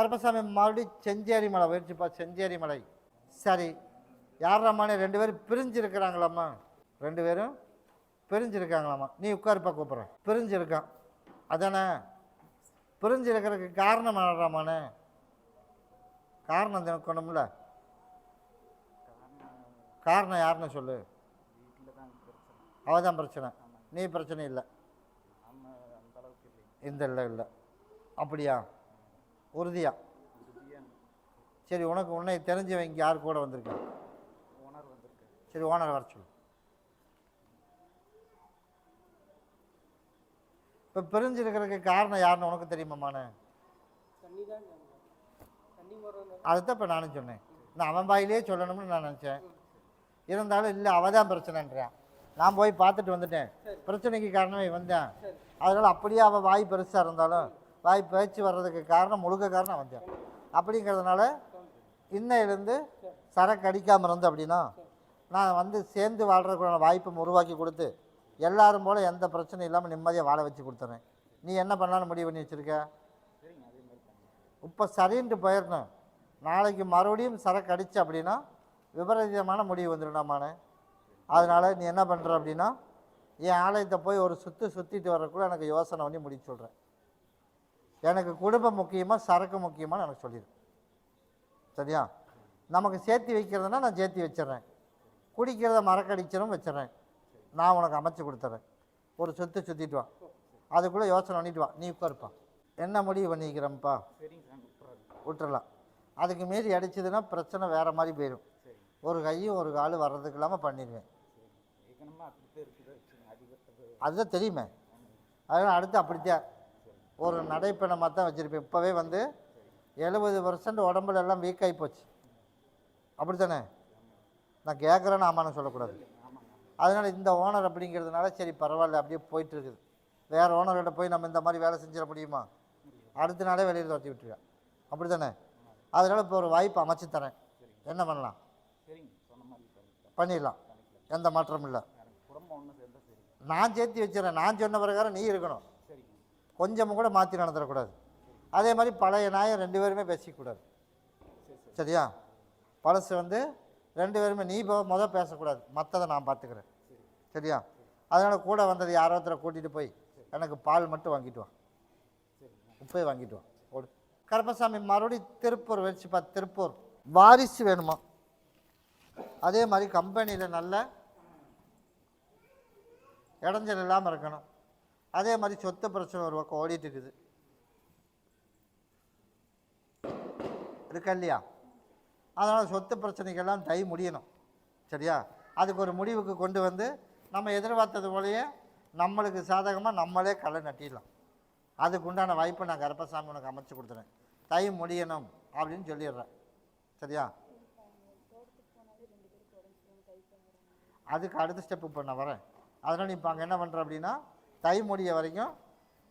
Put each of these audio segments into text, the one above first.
கருப்பசாமி மறுபடியும் செஞ்சேரி மலை போயிடுச்சுப்பா செஞ்சேரி மலை சரி யாராம்மானே ரெண்டு பேரும் பிரிஞ்சிருக்கிறாங்களாம்மா. ரெண்டு பேரும் பிரிஞ்சிருக்காங்களாம்மா. நீ உட்காருப்பா கூப்பிட்றேன். பிரிஞ்சிருக்கான். அதானே? பிரிஞ்சிருக்கிறதுக்கு காரணம் யாராமானே காரணம் தினக்கணும்ல காரணம் யாருன்னு சொல்லு. அவள் தான் பிரச்சனை. நீ பிரச்சனை இல்லை. இந்த இல்லை இல்லை. அப்படியா? உறுதியாக சரி உனக்கு உன்னை தெரிஞ்சவங்க யார் கூட வந்திருக்கா? ஓனர் வந்திருக்காரு சரி ஓனர் வர சொல்லு. இப்போ பிரிஞ்சிருக்கிறதுக்கு காரணம் யாருன்னு உனக்கு வரும் அதுதான் இப்போ நானும் சொன்னேன். நான் அவன் வாயிலே சொல்லணும்னு நான் நினச்சேன். இருந்தாலும் இல்லை அவள் தான் பிரச்சனைன்றான் நான் போய் பார்த்துட்டு வந்துட்டேன். பிரச்சனைக்கு காரணமே வந்தேன் அதனால் அப்படியே அவள் வாய் பெருசாக இருந்தாலும் வாய் பேச்சு வர்றதுக்கு காரணம் முழுக்க காரணம் வந்தேன் அப்படிங்கிறதுனால இன்னையிலேருந்து சரக்கு அடிக்காமல் இருந்து அப்படின்னா நான் வந்து சேர்ந்து வாழ்றதுக்குள்ள வாய்ப்பை உருவாக்கி கொடுத்து எல்லாரும் போல் எந்த பிரச்சனையும் இல்லாமல் நிம்மதியாக வாழ வச்சு கொடுத்துறேன். நீ என்ன பண்ணலான்னு முடிவு பண்ணி வச்சுருக்க? இப்போ சரின்ட்டு போயிடணும் நாளைக்கு மறுபடியும் சரக்கு அடிச்சு அப்படின்னா விபரீதமான முடிவு வந்துடணுமானே அதனால் நீ என்ன பண்ணுற அப்படின்னா என் ஆலயத்தை போய் ஒரு சுற்று சுற்றிட்டு வரக்குள்ள எனக்கு யோசனை பண்ணி முடிச்சு சொல்கிறேன் எனக்கு குடும்பம் முக்கியமாக சரக்கு முக்கியமாக எனக்கு சொல்லிடு. சரியா? நமக்கு சேர்த்து வைக்கிறதுனா நான் சேர்த்து வச்சிடுறேன். குடிக்கிறத மறக்கடிச்சிடும் வச்சிடுறேன். நான் உனக்கு அமைச்சு கொடுத்துட்றேன் ஒரு சுற்று சுற்றிட்டு வா. அதுக்குள்ளே யோசனை பண்ணிட்டு வா. நீ உட்காருப்பா. என்ன முடிவு விட்டுறாரு விட்டுறலாம் அதுக்கு மீறி அடிச்சதுன்னா பிரச்சனை வேறு மாதிரி போயிடும் ஒரு கையும் ஒரு காலும் வர்றதுக்கு இல்லாமல் பண்ணிடுவேன். அதுதான் தெரியுமே. அதனால் அடுத்து அப்படித்தான். ஒரு நடைப்பணமாக தான் வச்சுருப்பேன். இப்போவே வந்து எழுபது பர்சன்ட் உடம்புல எல்லாம் வீக் ஆகி போச்சு. அப்படி தானே நான் கேட்குறேன்னு ஆமான்னு சொல்லக்கூடாது. அதனால் இந்த ஓனர் அப்படிங்கிறதுனால சரி பரவாயில்ல அப்படியே போயிட்டுருக்குது. வேறு ஓனர்கிட்ட போய் நம்ம இந்த மாதிரி வேலை செஞ்சிட முடியுமா? அடுத்த நாளே வெளியில் துரத்தி விட்டுருவேன். அப்படி தானே அதனால் இப்போ ஒரு வாய்ப்பு அமைச்சு தரேன். என்ன பண்ணலாம்? பண்ணிடலாம். எந்த மாற்றமும் இல்லை. நான் சேர்த்து வச்சுறேன் நான் சொன்ன பிரகாரம் நீ இருக்கணும். கொஞ்சமும் கூட மாற்றி நடந்துடக்கூடாது. அதே மாதிரி பழைய நாயை ரெண்டு பேருமே பேசிக்கூடாது. சரியா? பழசு வந்து ரெண்டு பேருமே நீ இப்போ மொதல் பேசக்கூடாது. மற்றதை நான் பார்த்துக்கிறேன் சரியா? அதனால் கூட வந்தது யாரோ ஒருத்தரை கூட்டிகிட்டு போய் எனக்கு பால் மட்டும் வாங்கிட்டு வா. உப்பே வாங்கிட்டு வா. ஓடு. கருப்பசாமி மறுபடியும் திருப்பூர் வச்சுப்பா திருப்பூர். வாரிசு வேணுமா? அதே மாதிரி கம்பெனியில் நல்ல இடைஞ்சல் இல்லாமல் இருக்கணும். அதே மாதிரி சொத்து பிரச்சனை ஒரு பக்கம் ஓடிட்டு இருக்குது. இருக்கா இல்லையா? அதனால் சொத்து பிரச்சனைகள்லாம் தை முடியணும். சரியா? அதுக்கு ஒரு முடிவுக்கு கொண்டு வந்து நம்ம எதிர்பார்த்தது போலயே நம்மளுக்கு சாதகமாக நம்மளே களை நட்டிடலாம். அதுக்கு உண்டான வாய்ப்பை நான் கருப்பசாமி உனக்கு அமைச்சு கொடுத்துறேன். தை முடியணும் அப்படின்னு சொல்லிடுறேன். சரியா? அதுக்கு அடுத்த ஸ்டெப்பு இப்போ நான் வரேன். அதனால் இப்போ அங்கே என்ன பண்ணுற அப்படின்னா தை முடிய வரைக்கும்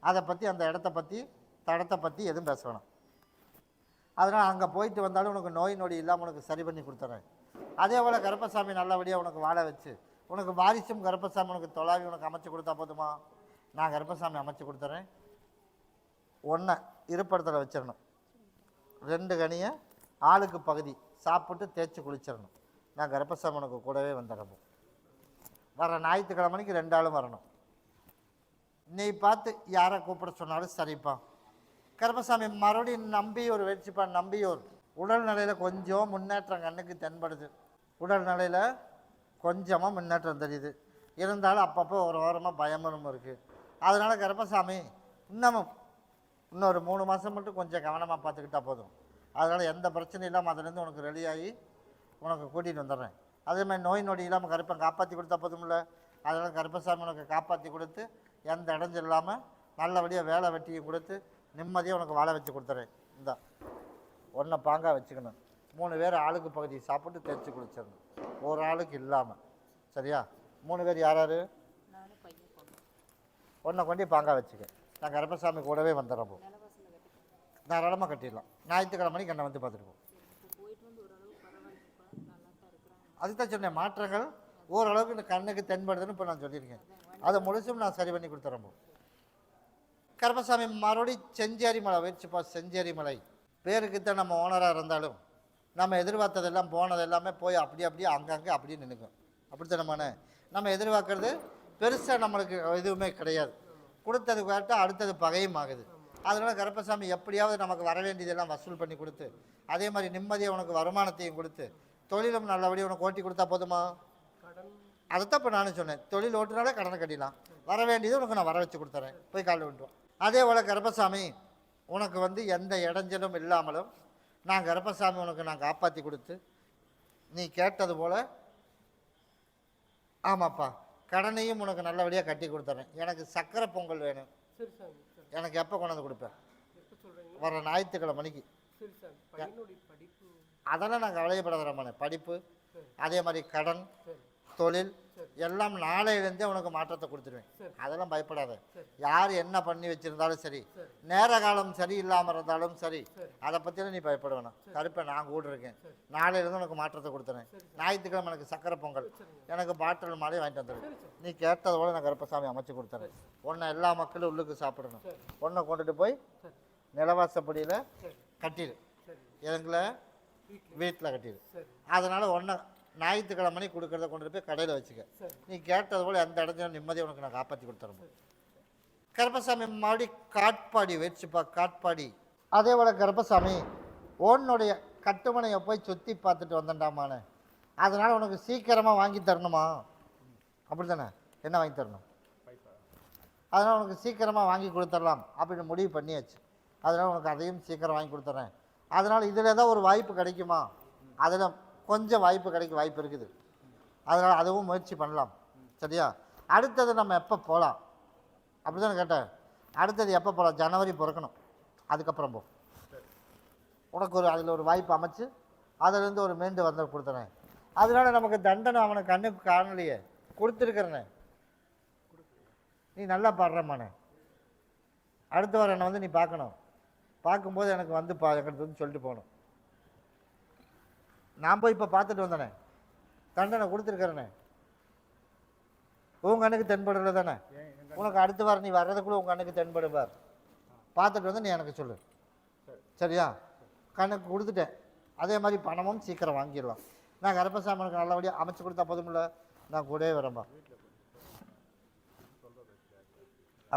அதை பற்றி அந்த இடத்த பற்றி தடத்தை பற்றி எதுவும் பேச வேணாம் அதனால் அங்கே போயிட்டு வந்தாலும் உனக்கு நோய் நொடி இல்லாமல் உனக்கு சரி பண்ணி கொடுத்துறேன். அதே போல் கருப்பசாமி நல்லபடியாக உனக்கு வாழ வச்சு உனக்கு வாரிசும் கருப்பசாமி உனக்கு தொலாவி உனக்கு அமைச்சு கொடுத்தா போதுமா? நான் கருப்பசாமி அமைச்சு கொடுத்துறேன். ஒன்றை இருப்பிடத்தில் வச்சிடணும். ரெண்டு கனியை ஆளுக்கு பகுதி சாப்பிட்டு தேய்ச்சி குளிச்சிடணும். நான் கருப்பசாமி உனக்கு கூடவே வந்துடுறேன் வர ஞாயிற்றுக்கிழமைக்கு ரெண்டு ஆளும் வரணும். நீ பார்த்து யாரை கூப்பிட சொன்னாலும் சரிப்பா. கருப்பசாமி மறுபடியும் நம்பியூர் வச்சுப்பா நம்பியூர் உடல் நிலையில் கொஞ்சம் முன்னேற்றம் கண்ணுக்கு தென்படுது. உடல் நிலையில் கொஞ்சமாக முன்னேற்றம் தெரியுது. இருந்தாலும் அப்பப்போ ஒரு ஓரமாக பயமரும் இருக்குது அதனால் கருப்பசாமி இன்னமும் இன்னொரு மூணு மாதம் மட்டும் கொஞ்சம் கவனமாக பார்த்துக்கிட்டா போதும். அதனால் எந்த பிரச்சனையும் இல்லாமல் அதுலேருந்து உனக்கு ரெடியாகி உனக்கு கூட்டிகிட்டு வந்துடுறேன். அதே மாதிரி நோய் நொடி இல்லாமல் கருப்பை காப்பாற்றி கொடுத்தா போதும்ல. அதனால் கருப்பசாமி உனக்கு காப்பாற்றி கொடுத்து எந்த இடைஞ்சல் இல்லாமல் நல்லபடியாக வேலை வெட்டியை கொடுத்து நிம்மதியாக உனக்கு வாழை வச்சு கொடுத்துறேன். இந்த. ஒன்றை பாங்காக வச்சுக்கணும். மூணு பேர் ஆளுக்கு பகுதி சாப்பிட்டு தேய்ச்சி குளிச்சிடணும். ஒரு ஆளுக்கு இல்லாமல் சரியா? மூணு பேர் யார் யார் ஒன்றை கொண்டு பாங்காக வச்சுக்க. நான் கருப்பசாமி கூடவே வந்துடுறோம் போ. தாராளமாக கட்டிடலாம். ஞாயிற்றுக்கிழமைக்கு என்னை வந்து பார்த்துட்டு வந்து அதுதான் சொன்னேன் மாற்றங்கள் ஓரளவுக்கு இந்த கண்ணுக்கு தென்படுதுன்னு இப்போ நான் சொல்லியிருக்கேன். அதை முழுசும் நான் சரி பண்ணி கொடுத்துறேன் கருப்பசாமி மறுபடி செஞ்சேரி மலை வச்சுப்பா செஞ்சேரி மலை பேருக்குத்தான் நம்ம ஓனராக இருந்தாலும் நம்ம எதிர்பார்த்ததெல்லாம் போனது எல்லாமே போய் அப்படி அப்படியே அங்கங்கே அப்படியே நின்றுக்கும் அப்படித்தானமான நம்ம எதிர்பார்க்கறது பெருசாக நம்மளுக்கு எதுவுமே கிடையாது. கொடுத்தது கேட்டால் அடுத்தது பகையும் ஆகுது. அதனால் கருப்பசாமி எப்படியாவது நமக்கு வர வேண்டியதெல்லாம் வசூல் பண்ணி கொடுத்து அதே மாதிரி நிம்மதியாக உனக்கு வருமானத்தையும் கொடுத்து தொழிலும் நல்லபடியாக உனக்கு ஓட்டி கொடுத்தா போதுமா? அதைத்தான் இப்போ நானும் சொன்னேன். தொழில் ஓட்டுனாலே கடனை கட்டிடலாம். வர வேண்டியது உனக்கு நான் வர வச்சு கொடுத்துறேன். போய் காலையில் விட்டுருவோம். அதே போல் கருப்பசாமி உனக்கு வந்து எந்த இடைஞ்சலும் இல்லாமலும் நான் கருப்பசாமி உனக்கு நான் காப்பாற்றி கொடுத்து நீ கேட்டது போல் ஆமாப்பா கடனையும் உனக்கு நல்லபடியாக கட்டி கொடுத்துறேன். எனக்கு சக்கரை பொங்கல் வேணும். எனக்கு எப்போ கொண்டாந்து கொடுப்பேன் வர ஞாயிற்றுக்கிழமை மணிக்கு அதெல்லாம் நான் கவலையப்படாதரமான படிப்பு அதே மாதிரி கடன் தொழில். எல்லாம் நாளையிலேருந்தே உனக்கு மாற்றத்தை கொடுத்துருவேன். அதெல்லாம் பயப்படாத. யார் என்ன பண்ணி வச்சிருந்தாலும் சரி. நேர காலம் சரி இல்லாமல் இருந்தாலும் சரி. அதை பற்றிலாம் நீ பயப்பட வேணாம். கருப்பை நான் கூட இருக்கேன். நாளையிலேருந்து உனக்கு மாற்றத்தை கொடுத்துறேன். ஞாயிற்றுக்கிழமை எனக்கு சக்கரை பொங்கல். எனக்கு பாட்டில் மாலையும் வாங்கிட்டு வந்துடு. சரி சார். நீ கேட்டதை போல நான் கருப்பசாமி அமைச்சு கொடுத்துறேன். உன்னை எல்லா மக்களும் உள்ளுக்கு சாப்பிடணும். உன்னை கொண்டுட்டு போய் நிலவாசப்படியில் கட்டிடு. எங்களை வீட்டில். கட்டிடு. அதனால் ஒன்றை ஞாயிற்றுக்கிழமை கொடுக்கறத கொண்டு போய் கடையில் வச்சுக்க. நீ கேட்டது போல் எந்த இடத்துல நிம்மதியை உனக்கு நான் காப்பாற்றி கொடுத்துறேன். கருப்பசாமி மறுபடி காட்பாடி வச்சுப்பா காட்பாடி. அதே போல் கருப்பசாமி உன்னுடைய கட்டுமனையை போய் சுற்றி பார்த்துட்டு வந்தேன்டாமான்னு அதனால் உனக்கு சீக்கிரமாக வாங்கி தரணுமா? அப்படி தானே என்ன வாங்கி தரணும்? அதனால் உனக்கு சீக்கிரமாக வாங்கி கொடுத்துடலாம் அப்படின்னு முடிவு பண்ணியாச்சு. அதனால் உனக்கு அதையும் சீக்கிரம் வாங்கி கொடுத்துட்றேன் அதனால் இதில் ஏதோ ஒரு வாய்ப்பு கிடைக்குமா? அதில் கொஞ்சம் வாய்ப்பு கிடைக்க வாய்ப்பு இருக்குது. அதனால் அதுவும் முயற்சி பண்ணலாம். சரியா? அடுத்தது நம்ம எப்போ போகலாம் அப்படி தானே கேட்டேன். அடுத்தது எப்போ போகலாம் ஜனவரி பிறக்கணும். அதுக்கப்புறம் போ. உனக்கு ஒரு அதில் ஒரு வாய்ப்பு அமைச்சு அதிலேருந்து ஒரு மீண்டு வந்து கொடுத்துறேன். அதனால நமக்கு தண்டனை அவனை கண்ணுக்கு காணலையே. கொடுத்துருக்குறனே. நீ நல்லா பாடுறம்மாண்ணே. அடுத்த வாரம் என்னை வந்து நீ பார்க்கணும். பார்க்கும்போது எனக்கு வந்து பா எங்கிட்ட வந்து சொல்லிட்டு போகணும். நான் போய் இப்போ பார்த்துட்டு வந்தேனே. தண்டனை கொடுத்துருக்குறேனே. உங்கள் கண்ணுக்கு தென்படுறது தானே? உனக்கு அடுத்த வாரம் நீ வர்றதுக்குள்ளே உங்கள் கண்ணுக்கு தென்படுவார். பார்த்துட்டு வந்து நீ எனக்கு சொல்லு. சரியா? கணக்கு கொடுத்துட்டேன். அதே மாதிரி பணமும் சீக்கிரம் வாங்கிடலாம். நான் கருப்பசாமனுக்கு நல்லபடியாக அமைச்சு கொடுத்தா போதுமில்ல நான் கூடவே வரம்பா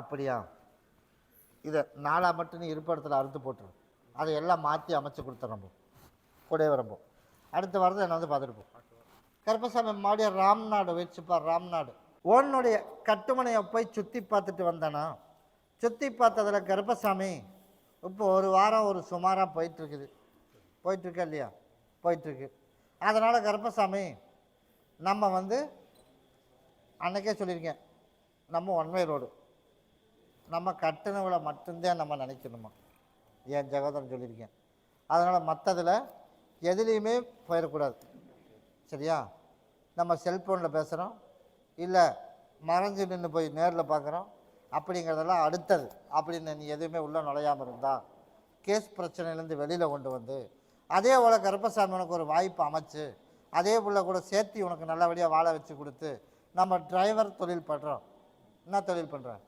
அப்படியா? இதை நாளாக மட்டும் நீ இருப்பிடத்தில் அறுத்து போட்டுரு. அதை எல்லாம் மாற்றி அமைச்சு கொடுத்துறம்போ கூடவே வரம்போ அடுத்த வாரத்தை என்ன வந்து பார்த்துட்டு கருப்பசாமி மாடிய ராம்நாடு வச்சுப்பார் ராம்நாடு. உன்னுடைய கட்டுமனையை போய் சுற்றி பார்த்துட்டு வந்தானா சுற்றி பார்த்ததில் கருப்பசாமி இப்போ ஒரு வாரம் ஒரு சுமாராக போயிட்டுருக்குது. போயிட்டுருக்கா இல்லையா? போயிட்டுருக்கு. அதனால் கருப்பசாமி நம்ம வந்து அன்றைக்கே சொல்லியிருக்கேன் நம்ம ஒன்வே ரோடு நம்ம கட்டணவில் மட்டும்தான் நம்ம நினைக்கணுமா? என் ஜெகோதரன் சொல்லியிருக்கேன். அதனால் மற்றதில் எதுலேயுமே போயிடக்கூடாது. சரியா? நம்ம செல்ஃபோனில் பேசுகிறோம் இல்லை மறைஞ்சு நின்று போய் நேரில் பார்க்குறோம் அப்படிங்கிறதெல்லாம் அடுத்தது. அப்படின்னு நீ எதுவுமே உள்ளே நுழையாமல் இருந்தா கேஸ் பிரச்சனையிலேருந்து வெளியில் கொண்டு வந்து அதே போல் கருப்பசாமி உனக்கு ஒரு வாய்ப்பு அமைச்சு அதே போல் கூட சேர்த்து உனக்கு நல்லபடியாக வாழ வச்சு கொடுத்து நம்ம டிரைவர் தொழில் பண்ணுறோம் என்ன தொழில் பண்ணுறேன்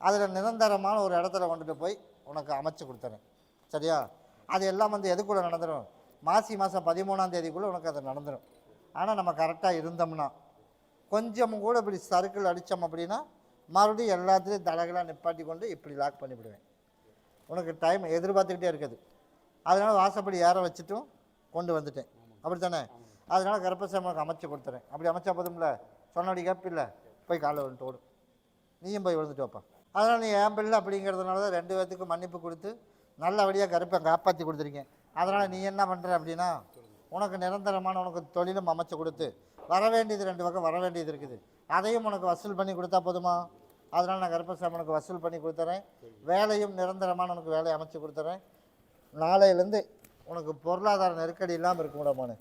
அதில் நிரந்தரமான ஒரு இடத்துல கொண்டுட்டு போய் உனக்கு அமைச்சு கொடுத்துறேன். சரியா? அது எல்லாம் வந்து எதுக்குள்ளே நடந்துடும் மாசி மாதம் பதிமூணாம் தேதிக்குள்ளே உனக்கு அது நடந்துடும் ஆனால் நம்ம கரெக்டாக இருந்தோம்னா கொஞ்சம் கூட இப்படி சர்க்கிள் அடித்தோம் அப்படின்னா மறுபடியும் எல்லாத்துலேயும் தலைகளாக நிப்பாட்டி கொண்டு இப்படி லாக் பண்ணிவிடுவேன். உனக்கு டைம் எதிர்பார்த்துக்கிட்டே இருக்குது. அதனால் வாசப்படி ஏற வச்சுட்டும் கொண்டு வந்துட்டேன். அப்படி தானே அதனால் கர்ப்பசாமி உனக்கு அமைச்சு கொடுத்துறேன். அப்படி அமைச்சா போதும்ல? சொன்னபடி கேப்பில்ல போய் காலை வந்துட்டு ஓடும் நீயும் போய் விழுந்துட்டு வைப்பா. அதனால் நீ என் பிள்ளை அப்படிங்கிறதுனால தான் ரெண்டு பேர்த்துக்கும் மன்னிப்பு கொடுத்து நல்லபடியாக கருப்பை காப்பாற்றி கொடுத்துருக்கேன். அதனால் நீ என்ன பண்ணுற அப்படின்னா உனக்கு நிரந்தரமான உனக்கு தொழிலும் அமைச்சு கொடுத்து வர வேண்டியது ரெண்டு பக்கம் வர வேண்டியது இருக்குது. அதையும் உனக்கு வசூல் பண்ணி கொடுத்தா போதுமா? அதனால் நான் கருப்பசாமி உனக்கு வசூல் பண்ணி கொடுத்துறேன். வேலையும் நிரந்தரமான உனக்கு வேலையை அமைச்சு கொடுத்துறேன். நாளையிலேருந்து உனக்கு பொருளாதார நெருக்கடி இல்லாமல் இருக்க முடியாமானு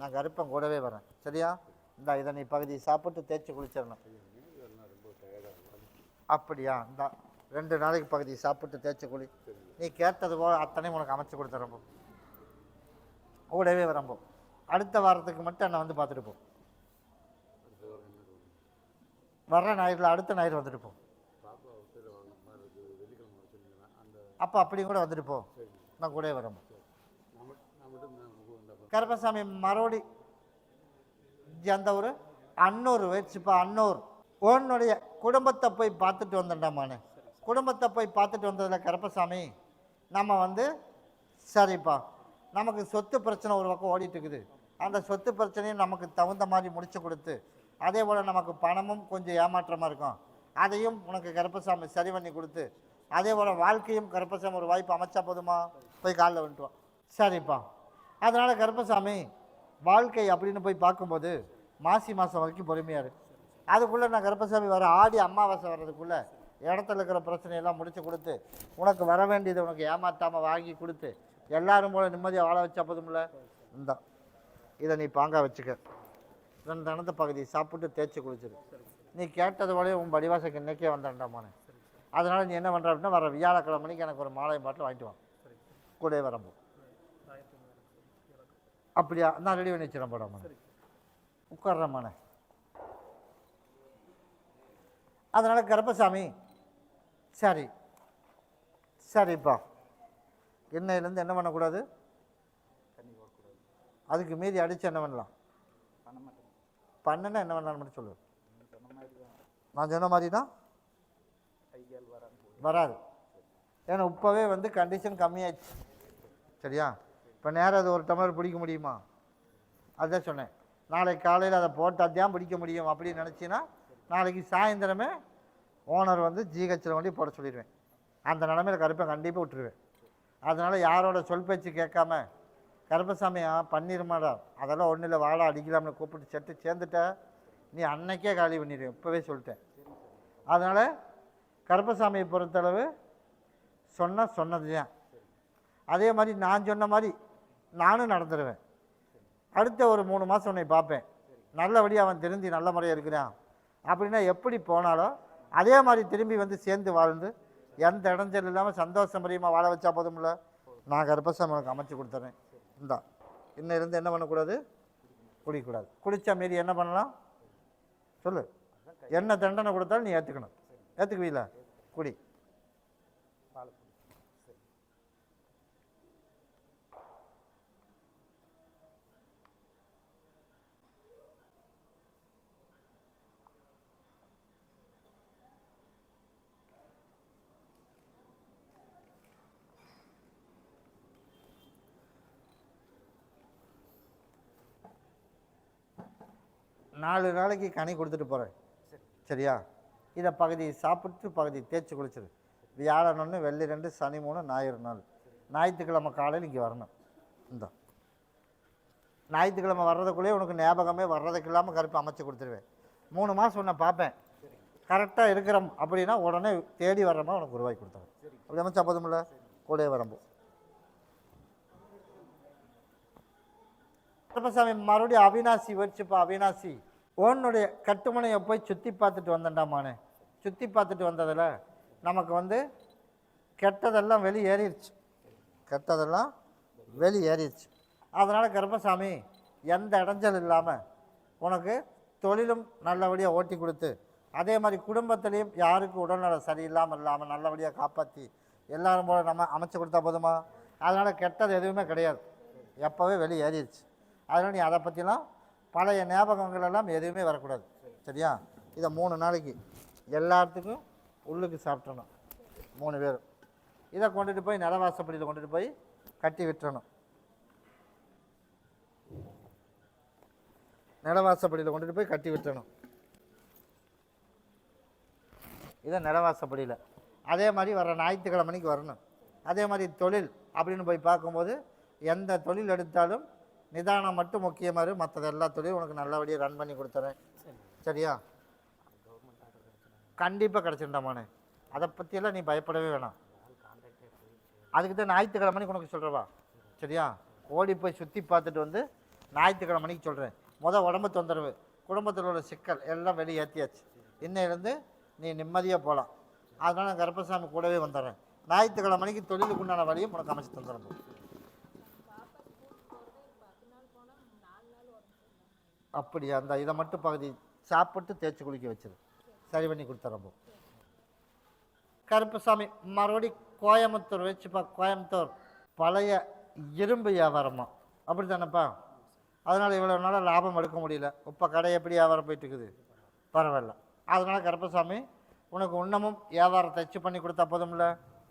நான் கருப்பன் கூடவே வரேன். சரியா? இந்த இதை நீ பகுதி சாப்பிட்டு தேய்ச்சி குளிச்சிடணும். அப்படியா? இந்த ரெண்டு நாளைக்கு பகுதி சாப்பிட்டு தேய்ச்சி குளி. நீ கேட்டது போல் அத்தனையும் உனக்கு அமைச்சு கொடுத்துறப்போ கூடவே வரம்போம் அடுத்த வாரத்துக்கு மட்டும் என்னை வந்து பார்த்துட்டு போ. வர்ற ஞாயிறில் அடுத்த ஞாயிறு வந்துட்டு போ. அப்போ அப்படியும் கூட வந்துட்டு போ. நான் கூடவே வரம்போ. கருப்பசாமி மறுபடி அந்த ஊர் அன்னூர் வச்சுப்பா அன்னூர் உன்னுடைய குடும்பத்தை போய் பார்த்துட்டு வந்தேன்டாமானு. குடும்பத்தை போய் பார்த்துட்டு வந்ததில் கருப்பசாமி நம்ம வந்து சரிப்பா. நமக்கு சொத்து பிரச்சனை ஒரு பக்கம் ஓடிட்டு இருக்குது அந்த சொத்து பிரச்சனையும் நமக்கு தகுந்த மாதிரி முடிச்சு கொடுத்து அதே போல் நமக்கு பணமும் கொஞ்சம் ஏமாற்றமாக இருக்கும். அதையும் உனக்கு கருப்பசாமி சரி பண்ணி கொடுத்து அதே போல் வாழ்க்கையும் கருப்பசாமி ஒரு வாய்ப்பு அமைச்சா போதுமா? போய் காலில் வந்துட்டுவான் சரிப்பா. அதனால் கருப்பசாமி வாழ்க்கை அப்படின்னு போய் பார்க்கும்போது மாசி மாதம் வரைக்கும் பொறுமையாக இருக்கு அதுக்குள்ளே நான் கருப்பசாமி வர ஆடி அமாவாசை வர்றதுக்குள்ளே இடத்துல இருக்கிற பிரச்சனையெல்லாம் முடிச்சு கொடுத்து உனக்கு வர வேண்டியதை உனக்கு ஏமாற்றாமல் வாங்கி கொடுத்து எல்லாரும் போல நிம்மதியாக வாழ வச்சா போதும்ல? இந்த. இதை நீ பாங்காக வச்சுக்க. ரெண்டு தனத்த பகுதி சாப்பிட்டு தேய்ச்சி குளிச்சிரு. நீ கேட்டது போலயே உன் படிவாசக்கு இன்னைக்கே வந்தாண்டாமானே அதனால் நீ என்ன பண்ணுற அப்படின்னா வர வியாழக்கிழமைக்கு எனக்கு ஒரு மாலை பாட்டில் வாங்கிட்டு வா. கூட வரம்போ. அப்படியா? நான் ரெடி பண்ணி வச்சுறேன் போடாம உட்கார்றமானே அதனால் கருப்பசாமி சரி. சரிப்பா. எண்ணெயிலேருந்து என்ன பண்ணக்கூடாது. தண்ணி ஓடக்கூடாது அதுக்கு மீறி அடித்து என்ன பண்ணலாம். பண்ண மாட்டேங்க பண்ணுன்னா என்ன பண்ணலாம்னு மட்டும் சொல்லு. நான் சொன்ன மாதிரி தான் வராது. ஏன்னா இப்போவே வந்து கண்டிஷன் கம்மியாச்சு சரியா? இப்போ நேரம் அது ஒரு டம்ளர் பிடிக்க முடியுமா? அதான் சொன்னேன். நாளைக்கு காலையில் அதை போட்டால் தான் பிடிக்க முடியும் அப்படின்னு நினச்சின்னா நாளைக்கு சாயந்தரமே ஓனர் வந்து ஜிஹெச்சில் வண்டி போட சொல்லிடுவேன். அந்த நிலமையில கருப்பை கண்டிப்பாக விட்டுருவேன். அதனால் யாரோட சொல் பேச்சு கேட்காம கருப்பசாமியா பண்ணிருமாடா அதெல்லாம் ஒன்றும் இல்லை வாழை அடிக்கலாம்னு கூப்பிட்டு செட்டு சேர்ந்துட்ட. நீ அன்னைக்கே காலி பண்ணிடுவேன் இப்போவே சொல்லிட்டேன். அதனால் கருப்பசாமியை பொறுத்தளவு சொன்ன சொன்னது தான் அதே மாதிரி நான் சொன்ன மாதிரி நானும் நடந்துடுவேன் அடுத்த ஒரு மூணு மாதம் உன்னை பார்ப்பேன். நல்லபடி அவன் திருந்தி நல்ல முறையாக இருக்கிறான். அப்படின்னா எப்படி போனாலும் அதே மாதிரி திரும்பி வந்து சேர்ந்து வாழ்ந்து எந்த இடைஞ்சல் இல்லாமல் சந்தோஷம் பிரியமாக வாழ வச்சா போதும்ல? நான் கர்ப்பசம் உனக்கு அமைச்சு கொடுத்துறேன். இந்தா இன்னும் இருந்து என்ன பண்ணக்கூடாது? குடிக்கக்கூடாது குடித்தா மீறி என்ன பண்ணலாம்? சொல்லு. என்ன தண்டனை கொடுத்தாலும் நீ ஏற்றுக்கணும் ஏற்றுக்குவீங்களா குடி. நாலு நாளைக்கு கனி கொடுத்துட்டு போகிறேன் சரியா? இதை பகுதி சாப்பிட்டு பகுதி தேய்ச்சி குளிச்சிரு. வியாழன் ஒன்று வெள்ளி ரெண்டு சனி மூணு ஞாயிறு நாள் ஞாயிற்றுக்கிழமை காலையில் இங்கே வரணும். இந்த. ஞாயிற்றுக்கிழமை வர்றதுக்குள்ளேயே உனக்கு ஞாபகமே வர்றதுக்கு இல்லாமல் கருப்பு அமைச்சு கொடுத்துருவேன். மூணு மாதம் உன்னை பார்ப்பேன். கரெக்டாக இருக்கிறோம் அப்படின்னா உடனே தேடி வர்றமா உனக்கு உருவாக்கி ரூபாய் கொடுத்தாங்க அப்படி அமைச்சா போதுமில்ல கூடவே வரம்போ. கருப்பசாமி மறுபடியும் அவினாசி வச்சுப்பா அவினாசி. உன்னுடைய கட்டுமனையை போய் சுற்றி பார்த்துட்டு வந்தேன்டாமானே. சுற்றி பார்த்துட்டு வந்ததில் நமக்கு வந்து கெட்டதெல்லாம் வெளியேறிடுச்சு கெட்டதெல்லாம் வெளியேறிடுச்சு அதனால் கருப்பசாமி எந்த இடைஞ்சல் இல்லாமல் உனக்கு தொழிலும் நல்லபடியாக ஓட்டி கொடுத்து அதே மாதிரி குடும்பத்திலையும் யாருக்கு உடல்நலம் சரியில்லாமல் இல்லாமல் நல்லபடியாக காப்பாற்றி எல்லாரும் போல நம்ம அமைச்சு கொடுத்தா போதுமா? அதனால் கெட்டது எதுவுமே கிடையாது. எப்போவே வெளியேறிடுச்சு அதனால் நீ அதை பற்றிலாம் பழைய ஞாபகங்கள் எல்லாம் எதுவுமே வரக்கூடாது. சரியா? இதை மூணு நாளைக்கு எல்லாத்துக்கும் உள்ளுக்கு சாப்பிட்றணும். மூணு பேரும். இதை கொண்டுட்டு போய் நிலவாசப்படியில் கொண்டுட்டு போய் கட்டி விட்டுறணும். நிலவாசப்படியில் கொண்டுட்டு போய் கட்டி விட்டுறணும். இதை நிலவாசப்படியில் அதே மாதிரி வர ஞாயிற்றுக்கிழமைக்கு வரணும். அதே மாதிரி தொழில் அப்படின்னு போய் பார்க்கும்போது எந்த தொழில் எடுத்தாலும் நிதானம் மட்டும் முக்கியமாக இரு மற்றது எல்லா உனக்கு நல்லபடியாக ரன் பண்ணி கொடுத்துறேன். சரியா? கண்டிப்பாக கிடச்சிருண்டாமானே அதை பற்றியெல்லாம் நீ பயப்படவே வேணாம். அதுக்கு தான் ஞாயிற்றுக்கிழமைக்கு உனக்கு சொல்கிறவா சரியா? ஓடி போய் சுற்றி பார்த்துட்டு வந்து ஞாயிற்றுக்கிழமைக்கு சொல்கிறேன் முத உடம்பு தொந்தரவு குடும்பத்தில் உள்ள சிக்கல் எல்லாம் வெளியேற்றியாச்சு இன்னையிலேருந்து நீ நிம்மதியாக போகலாம் அதனால் நான் கருப்பசாமி கூடவே வந்துடுறேன். ஞாயிற்றுக்கிழமைக்கு தொழிலுக்கு உண்டான வழியும் உனக்கு அமைச்சு தந்துடுறேன். அப்படியா அந்த இதை மட்டும் பகுதி சாப்பிட்டு தேய்ச்சி குளிக்க வச்சிரு. சரி பண்ணி கொடுத்துறப்போ கருப்பசாமி மறுபடி கோயம்புத்தூர் வச்சுப்பா கோயம்புத்தூர். பழைய இரும்பு வியாபாரமா? அப்படி தானேப்பா அதனால் இவ்வளோ நாளாக லாபம் எடுக்க முடியல. இப்போ கடை எப்படி வியாபாரம் போயிட்டு இருக்குது பரவாயில்ல. அதனால் கருப்பசாமி உனக்கு இன்னமும் வியாபாரம் தச்சு பண்ணி கொடுத்தா போதும்ல?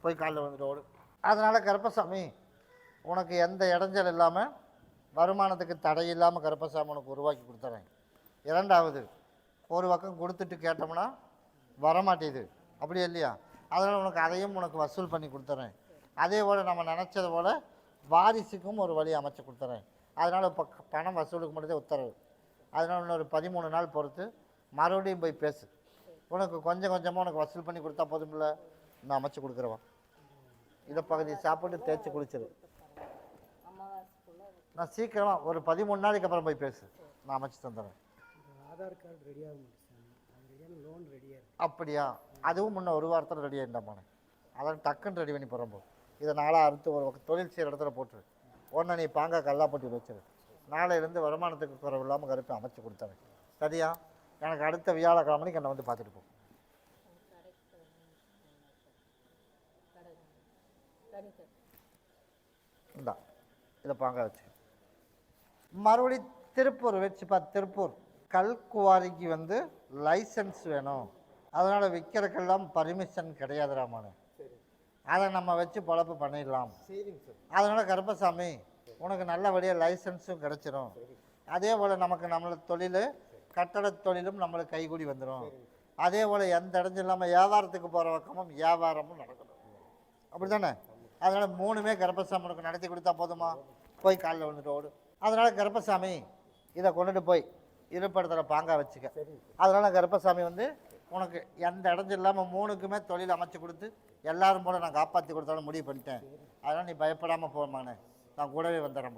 போய் காலில் வந்துட்டு ஓடு. அதனால் கருப்பசாமி உனக்கு எந்த இடைஞ்சல் இல்லாமல் வருமானத்துக்கு தடை இல்லாமல் கருப்பசாமி உனக்கு உருவாக்கி கொடுத்துறேன். இரண்டாவது ஒரு பக்கம் கொடுத்துட்டு கேட்டோம்னா வரமாட்டேது. அப்படி இல்லையா? அதனால் உனக்கு அதையும் உனக்கு வசூல் பண்ணி கொடுத்துறேன். அதே போல் நம்ம நினச்சது போல் வாரிசுக்கும் ஒரு வழி அமைச்சு கொடுத்துறேன். அதனால் இப்போ பணம் வசூலுக்கு மட்டும் உத்தரவு. அதனால் இன்னொரு பதிமூணு நாள் பொறுத்து மறுபடியும் போய் பேசு. உனக்கு கொஞ்சம் கொஞ்சமாக உனக்கு வசூல் பண்ணி கொடுத்தா போதும்ல? நான் அமைச்சு கொடுக்குறவன். இதை பகுதி சாப்பிட்டு தேய்ச்சி குளிச்சிரு. நான் சீக்கிரமாக ஒரு பதிமூணு நாளைக்கு அப்புறம் போய் பேசு. நான் அமைச்சு தந்துடுறேன் ஆதார் கார்டு ரெடியாக லோன் ரெடியாக இருக்கு. அப்படியா? அதுவும் முன்ன ஒரு வாரத்தில் ரெடி ஆகிட்டாமானே அதான் டக்குன்னு ரெடி பண்ணி போகிறோம் இதை நாளாக அறுத்து ஒரு தொழில் செய்கிற இடத்துல போட்டுரு. ஒன்று நீ பாங்க கல்லாப்பட்டி வச்சிரு. நாளையிலேருந்து வருமானத்துக்கு குறைவு இல்லாமல் கருப்பை அமைச்சு கொடுத்துறேன். சரியா? எனக்கு அடுத்த வியாழக்கிழமைக்கு என்னை வந்து பார்த்துட்டு போ. இந்தா இதை பாங்க வச்சு. மறுபடி திருப்பூர் வச்சுப்பா திருப்பூர். கல்குவாரிக்கு வந்து லைசன்ஸ் வேணும். அதனால் விற்கிறதுக்கெல்லாம் பர்மிஷன் கிடையாது ராமானு. அதை நம்ம வச்சு பொழப்பு பண்ணிடலாம். அதனால் கருப்பசாமி உனக்கு நல்லபடியாக லைசன்ஸும் கிடச்சிரும். அதே போல் நமக்கு நம்மள தொழில் கட்டட தொழிலும் நம்மளுக்கு கைகூடி வந்துடும் அதே போல் எந்த இடைஞ்சும் இல்லாமல் வியாபாரத்துக்கு போகிற பக்கமும் வியாபாரமும் நடக்கணும். அப்படி தானே அதனால் மூணுமே கருப்பசாமி உனக்கு நடத்தி கொடுத்தா போதுமா? போய் காலைல வந்துட்டு ஓடு. அதனால் கருப்பசாமி இதை கொண்டுட்டு போய் இருப்பிடத்தில் பாங்கா வச்சுக்க. அதனால் கருப்பசாமி வந்து உனக்கு எந்த இடைஞ்சு இல்லாமல் மூணுக்குமே தொழில் அமைச்சு கொடுத்து எல்லாரும் போல நான் காப்பாற்றி கொடுத்தாலும் முடிவு பண்ணிட்டேன். அதனால் நீ பயப்படாமல் போமானே நான் கூடவே வந்துடுறேன்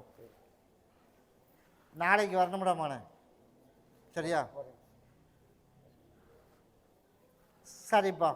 நாளைக்கு வரணும்டாமானே சரியா? சரிப்பா.